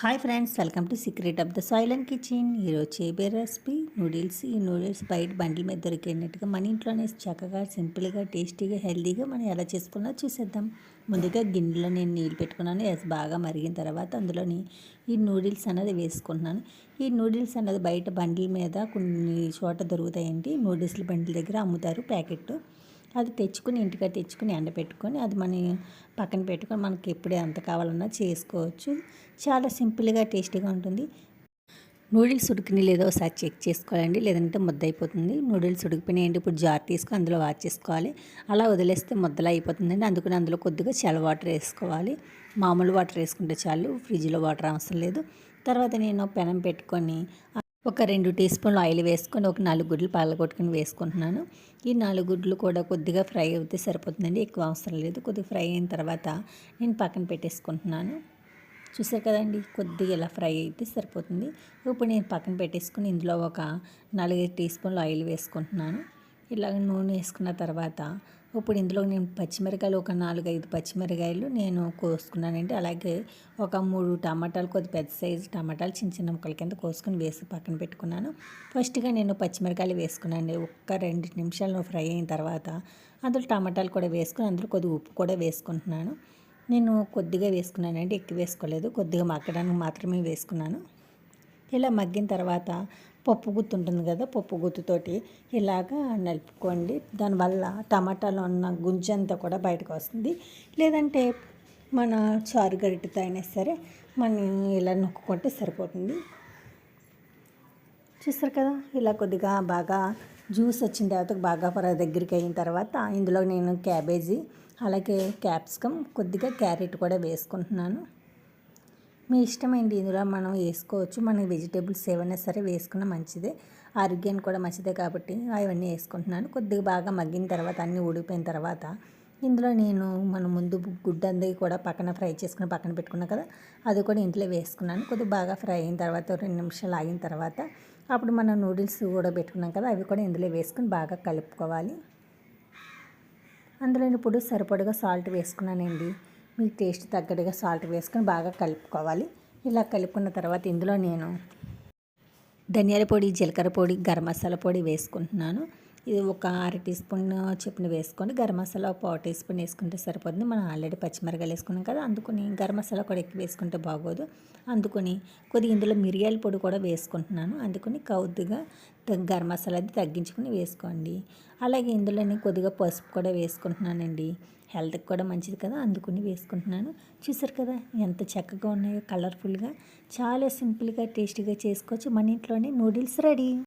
Hi friends welcome to secret of the soil and kitchen. ఈరోజు చేయబే recipe noodles. ఈ noodles బయట బండిల మీద దొరికేటట్టుగా మన ఇంట్లోనే చక్కగా సింపుల్గా టేస్టీగా హెల్తీగా మనం ఎలా చేసుకున్నా చూసేద్దాం. ముందుగా గిన్నెలో నేను నీళ్ళు పెట్టుకున్నాను. ఎస్ బాగా మరిగిన తర్వాత అందులోని ఈ నూడిల్స్ అనేది వేసుకుంటున్నాను. ఈ నూడిల్స్ అనేది బయట బండిల మీద కొన్ని చోట దొరుకుతాయండి. నూడిల్స్ బండిల దగ్గర అమ్ముతారు ప్యాకెట్ అది తెచ్చుకుని ఇంటికి తెచ్చుకుని ఎండబెట్టుకొని అది మన పక్కన పెట్టుకొని మనకి ఎప్పుడు ఎంత కావాలన్నా చేసుకోవచ్చు. చాలా సింపుల్గా టేస్టీగా ఉంటుంది. నూడిల్స్ ఉడికినాయి లేదో ఒకసారి చెక్ చేసుకోవాలండి. లేదంటే ముద్ద అయిపోతుంది నూడిల్స్ ఉడికిపోయినాయండి. ఇప్పుడు జార్ తీసుకొని అందులో వాచ్ చేసుకోవాలి. అలా వదిలేస్తే ముద్దలా అయిపోతుందండి. అందుకని అందులో కొద్దిగా చల్ల వాటర్ వేసుకోవాలి. మామూలు వాటర్ వేసుకుంటే చాలు. ఫ్రిడ్జ్లో వాటర్ అవసరం లేదు. తర్వాత నేను పెనం పెట్టుకొని ఒక రెండు టీ స్పూన్లు ఆయిల్ వేసుకొని ఒక నాలుగు గుడ్లు పగలగొట్టుకొని వేసుకుంటున్నాను. ఈ నాలుగు గుడ్లు కూడా కొద్దిగా ఫ్రై అవుతే సరిపోతుందండి ఎక్కువ అవసరం లేదు. కొద్దిగా ఫ్రై అయిన తర్వాత నేను పక్కన పెట్టేసుకుంటున్నాను. చూసారు కదండి కొద్దిగా ఇలా ఫ్రై అయితే సరిపోతుంది. ఇప్పుడు నేను పక్కన పెట్టేసుకుని ఇందులో ఒక నాలుగైదు టీ స్పూన్లు ఆయిల్ వేసుకుంటున్నాను. ఇలాగ నూనె వేసుకున్న తర్వాత ఇప్పుడు ఇందులో నేను పచ్చిమిరకాయలు ఒక నాలుగు ఐదు పచ్చిమిరకాయలు నేను కోసుకున్నానండి. అలాగే ఒక మూడు టమాటాలు కొద్ది పెద్ద సైజు టమాటాలు చిన్న చిన్న ముక్కల కింద కోసుకొని వేసి పక్కన పెట్టుకున్నాను. ఫస్ట్గా నేను పచ్చిమిరకాయలు వేసుకున్నాను ఒక్క రెండు నిమిషాలు ఫ్రై అయిన తర్వాత అందులో టమాటాలు కూడా వేసుకుని అందులో కొద్దిగా ఉప్పు కూడా వేసుకుంటున్నాను. నేను కొద్దిగా వేసుకున్నానండి. ఎక్కువ వేసుకోలేదు. కొద్దిగా మక్కడానికి మాత్రమే వేసుకున్నాను. ఇలా మగ్గిన తర్వాత పప్పు గుత్తు ఉంటుంది కదా పప్పు గుత్తుతోటి ఇలాగా నలుపుకోండి. దానివల్ల టమాటాలో ఉన్న గుంజంతా కూడా బయటకు వస్తుంది. లేదంటే మన చారు గరిటెతో అయినా సరే మనం ఇలా నొక్కుంటే సరిపోతుంది. చూస్తారు కదా ఇలా కొద్దిగా బాగా జ్యూస్ వచ్చిన తర్వాత బాగా పర దగ్గరికి అయిన తర్వాత ఇందులో నేను క్యాబేజీ అలాగే క్యాప్సికమ్ కొద్దిగా క్యారెట్ కూడా వేసుకుంటున్నాను. మీ ఇష్టమైంది ఇందులో మనం వేసుకోవచ్చు. మనకి వెజిటేబుల్స్ ఏమైనా సరే వేసుకున్న మంచిదే. ఆరోగ్యానికి కూడా మంచిదే కాబట్టి అవన్నీ వేసుకుంటున్నాను. కొద్దిగా బాగా మగ్గిన తర్వాత అన్నీ ఊడిపోయిన తర్వాత ఇందులో నేను మన ముందు గుడ్డ అందరికీ కూడా పక్కన ఫ్రై చేసుకుని పక్కన పెట్టుకున్నాను కదా అది కూడా ఇంట్లో వేసుకున్నాను. కొద్దిగా బాగా ఫ్రై అయిన తర్వాత రెండు నిమిషాలు ఆగిన తర్వాత అప్పుడు మనం నూడిల్స్ కూడా పెట్టుకున్నాం కదా అవి కూడా ఇందులో వేసుకుని బాగా కలుపుకోవాలి. అందులో ఇప్పుడు సరిపడగా సాల్ట్ వేసుకున్నానండి. మీకు టేస్ట్ తగ్గట్టుగా సాల్ట్ వేసుకొని బాగా కలుపుకోవాలి. ఇలా కలుపుకున్న తర్వాత ఇందులో నేను ధనియాల పొడి జీలకర్ర పొడి గరం మసాలా పొడి వేసుకుంటున్నాను. ఇది ఒక అర టీ స్పూన్ చొప్పున వేసుకొని గరం మసాలా పావు టీ స్పూన్ వేసుకుంటే సరిపోతుంది. మనం ఆల్రెడీ పచ్చిమిరకాయలు వేసుకున్నాం కదా అందుకని గరం మసాలా కూడా ఎక్కువ వేసుకుంటే బాగోదు. అందుకని కొద్దిగా ఇందులో మిరియాల పొడి కూడా వేసుకుంటున్నాను. అందుకని కొద్దిగా గరం మసాలా అది తగ్గించుకుని వేసుకోండి. అలాగే ఇందులోనే కొద్దిగా పసుపు కూడా వేసుకుంటున్నానండి. హెల్త్కి కూడా మంచిది కదా అందుకుని వేసుకుంటున్నాను. చూసారు కదా ఎంత చక్కగా ఉన్నాయో కలర్ఫుల్గా. చాలా సింపుల్గా టేస్టీగా చేసుకోవచ్చు మన ఇంట్లోనే నూడిల్స్ రెడీ.